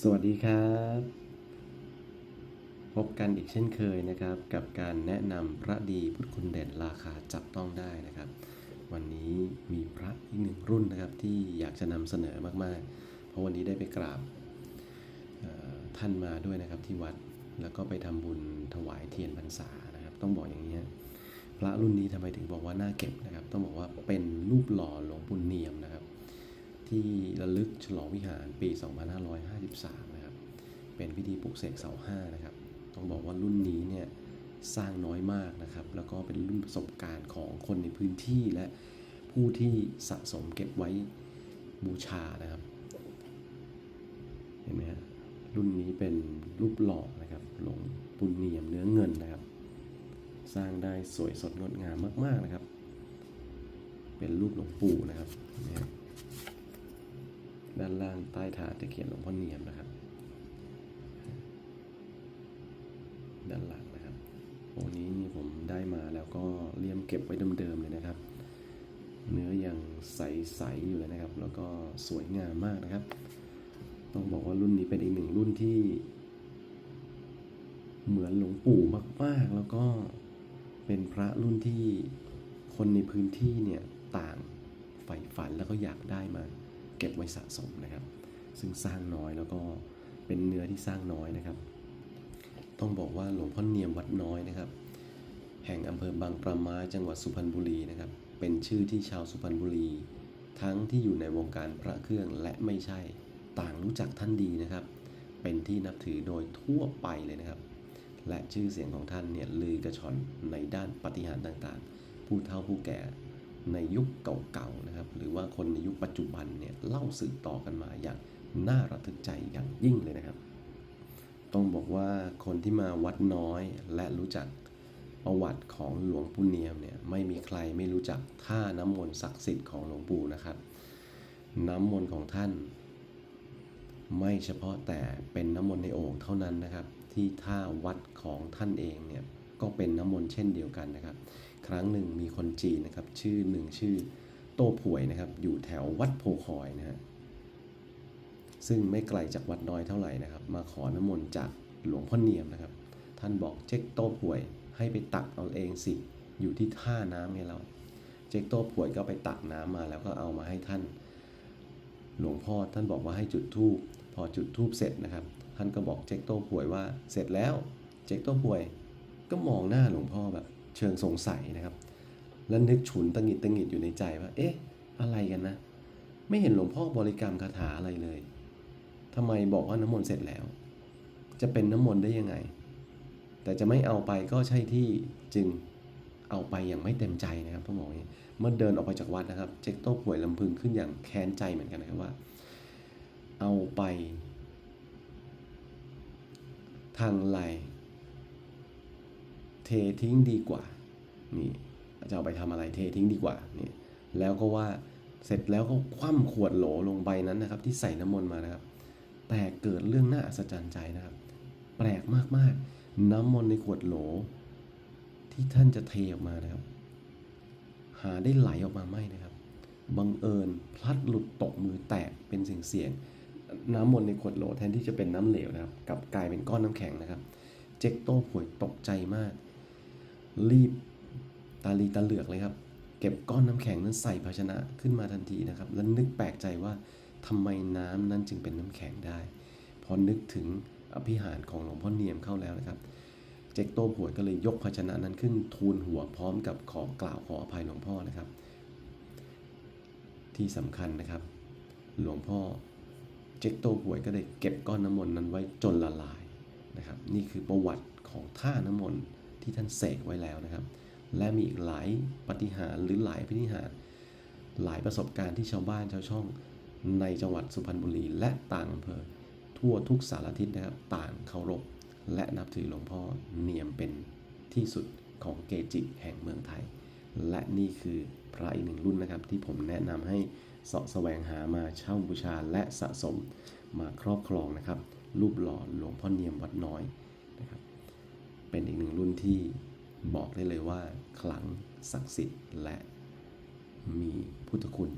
สวัสดีครับ พบกันอีกเช่นเคยนะครับ กับการแนะนำพระดีพุทธคุณเด่นราคาจับต้องได้นะครับ วันนี้มีพระอีกหนึ่งรุ่นนะครับที่อยากจะนำเสนอมากๆ เพราะวันนี้ได้ไปกราบท่านมาด้วยนะครับที่วัดแล้วก็ไปทำบุญถวายเทียนพรรษานะครับ ต้องบอกอย่างนี้พระรุ่นนี้ทำไมถึงบอกว่าน่าเก็บนะครับ ต้องบอกว่าเป็นรูปหล่อหลวงปู่เนียมนะครับ ที่ระลึกฉลองวิหารปี 2553 นะครับ เป็นพิธีปลุกเสกเสาห้านะครับ ต้องบอกว่ารุ่นนี้เนี่ยสร้างน้อยมากนะครับ แล้วก็เป็นรุ่นประสบการณ์ของคนในพื้นที่และผู้ที่สะสมเก็บไว้บูชานะครับ เห็นไหมฮะรุ่นนี้เป็นรูปหล่อนะครับ หลวงปุณเนียมเนื้อเงินนะครับ สร้างได้สวยสดงดงามมาก ๆนะครับ เป็นรูปหลวงปู่นะครับ ด้านล่างใต้ฐานจะเขียนหลวงพ่อเนียมนะครับ ด้านหลังนะครับโอ้นี้ผมได้มาแล้วก็เลี่ยมเก็บไว้เดิมๆเลยนะครับ เนื้อยังใสๆอยู่เลยนะครับ แล้วก็สวยงามมากนะครับ ต้องบอกว่ารุ่นนี้เป็นอีกหนึ่งรุ่นที่ เหมือนหลวงปู่มากๆ แล้วก็เป็นพระรุ่นที่คนในพื้นที่เนี่ยต่างใฝ่ฝันแล้วก็อยากได้มา เก็บไว้สะสมนะครับ ซึ่งสร้างน้อยแล้วก็เป็นเนื้อที่สร้างน้อยนะครับ ต้องบอกว่าหลวงพ่อเนียมวัดน้อยนะครับ แห่งอำเภอบางประมาจังหวัดสุพรรณบุรีนะครับ เป็นชื่อที่ชาวสุพรรณบุรี ทั้งที่อยู่ในวงการพระเครื่องและไม่ใช่ต่างรู้จักท่านดีนะครับ เป็นที่นับถือโดยทั่วไปเลยนะครับ และชื่อเสียงของท่านเนี่ยลือกระชอนในด้านปฏิหารต่างๆ ผู้เฒ่าผู้แก่ ในยุคเก่าๆนะครับ หรือว่าคนในยุคปัจจุบันเนี่ยเล่าสืบต่อกันมาอย่างน่าระทึกใจอย่างยิ่งเลยนะครับ ต้องบอกว่าคนที่มาวัดน้อยและรู้จักประวัติของหลวงปู่เนียมเนี่ยไม่มีใครไม่รู้จักท่าน้ำมนต์ศักดิ์สิทธิ์ของหลวงปู่นะครับ น้ำมนต์ของท่าน ไม่เฉพาะแต่เป็นน้ำมนต์ในโอ่งเท่านั้นนะครับ ที่ท่าวัดของท่านเองเนี่ย ก็เป็นน้ำมนต์เช่นเดียวกันนะครับ ครั้งหนึ่งมีคนจีนนะครับ ชื่อหนึ่งชื่อโต้ผวยนะครับ อยู่แถววัดโพคอยนะฮะซึ่งไม่ไกลจากวัดน้อยเท่าไหร่นะครับ มาขอน้ำมนต์จากหลวงพ่อเนียมนะครับ ท่านบอกเจ๊กโต้ผวยให้ไปตักเอาเองสิ อยู่ที่ท่าน้ำไงเรา เจ๊กโต้ผวยก็ไปตักน้ำมาแล้วก็เอามาให้ท่าน หลวงพ่อท่านบอกว่าให้จุดธูปพอจุดธูปเสร็จนะครับ ท่านก็บอกเจ๊กโต้ป่วยว่าเสร็จแล้ว เจ๊กโต้ป่วย ก็มองหน้าหลวงพ่อแบบเชิงสงสัยนะครับ แล้วนึกฉุนตังหิดตังหิดอยู่ในใจว่า เอ๊ะ อะไรกันนะ ไม่เห็นหลวงพ่อบริกรรมคาถาอะไรเลยทำไมบอกว่าน้ำมนต์เสร็จแล้ว จะเป็นน้ำมนต์ได้ยังไง แต่จะไม่เอาไปก็ใช่ที่จึงเอาไปอย่างไม่เต็มใจนะครับต้องบอกอย่าเมื่อเดินออกไปจากวัดนะครับ เจ๊กโต้ป่วยลำพึงขึ้นอย่างแค้นใจเหมือนกันนะครับว่า เอาไป ทางไหล เททิ้งดีกว่านี่จะเอาไปทำอะไรเททิ้งดีกว่านี่แล้วก็ว่าเสร็จแล้วก็คว่ำขวดโหลลงใบนั้นนะครับ ที่ใส่น้ำมนต์มานะครับ แต่เกิดเรื่องน่าอัศจรรย์ใจนะครับ แปลกมากๆ น้ำมนต์ในขวดโหล ที่ท่านจะเทออกมานะครับ หาได้ไหลออกมาไม่นะครับบังเอิญพลัดหลุดตกมือแตกเป็นเสียงเสียงๆน้ำมนต์ในขวดโหลแทนที่จะเป็นน้ำเหลวนะครับกลับกลายเป็นก้อนน้ำแข็งนะครับ เจ๊กโต้ป่วยตกใจมาก รีบตาลีตาเหลือกเลยครับ เก็บก้อนน้ำแข็งนั้นใส่ภาชนะขึ้นมาทันทีนะครับ แล้วนึกแปลกใจว่าทำไมน้ำนั้นจึงเป็นน้ำแข็งได้ พอนึกถึงอภิหารของหลวงพ่อเนียมเข้าแล้วนะครับ เจ๊กโต้ปวยก็เลยยกภาชนะนั้นขึ้นทูลหัวพร้อมกับขอกล่าวขออภัยหลวงพ่อนะครับ ที่สำคัญนะครับ หลวงพ่อเจ๊กโต้ปวยก็ได้เก็บก้อนน้ำมนต์นั้นไว้จนละลายนะครับ นี่คือประวัติของท่าน้ำมนต์ ที่ท่านเสกไว้แล้วนะครับ และมีอีกหลายปฏิหารหรือหลายพิธีหาร หลายประสบการณ์ที่ชาวบ้านชาวช่อง ในจังหวัดสุพรรณบุรี และต่างอำเภอ ทั่วทุกสารทิศนะครับต่างเคารพและนับถือหลวงพ่อเนียมเป็นที่สุดของเกจิแห่งเมืองไทย และนี่คือพระอีกหนึ่งรุ่นนะครับ ที่ผมแนะนำให้เสาะแสวงหามาเช่าบูชาและสะสมมาครอบครองนะครับ รูปหล่อหลวงพ่อเนียมวัดน้อยนะครับ เป็นอีกหนึ่งรุ่นที่บอกได้เลยว่า ขลังศักดิ์สิทธิ์และมีพุทธคุณ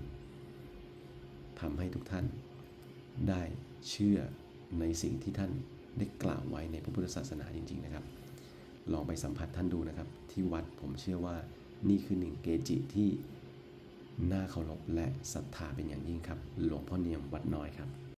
ทำให้ทุกท่านได้เชื่อในสิ่งที่ท่านได้กล่าวไว้ในพระพุทธศาสนาจริง ๆ นะครับ ลองไปสัมผัสท่านดูนะครับ ที่วัดผมเชื่อว่านี่คือหนึ่งเกจิที่น่าเคารพและศรัทธาเป็นอย่างยิ่งครับ หลวงพ่อเนียมวัดน้อยครับ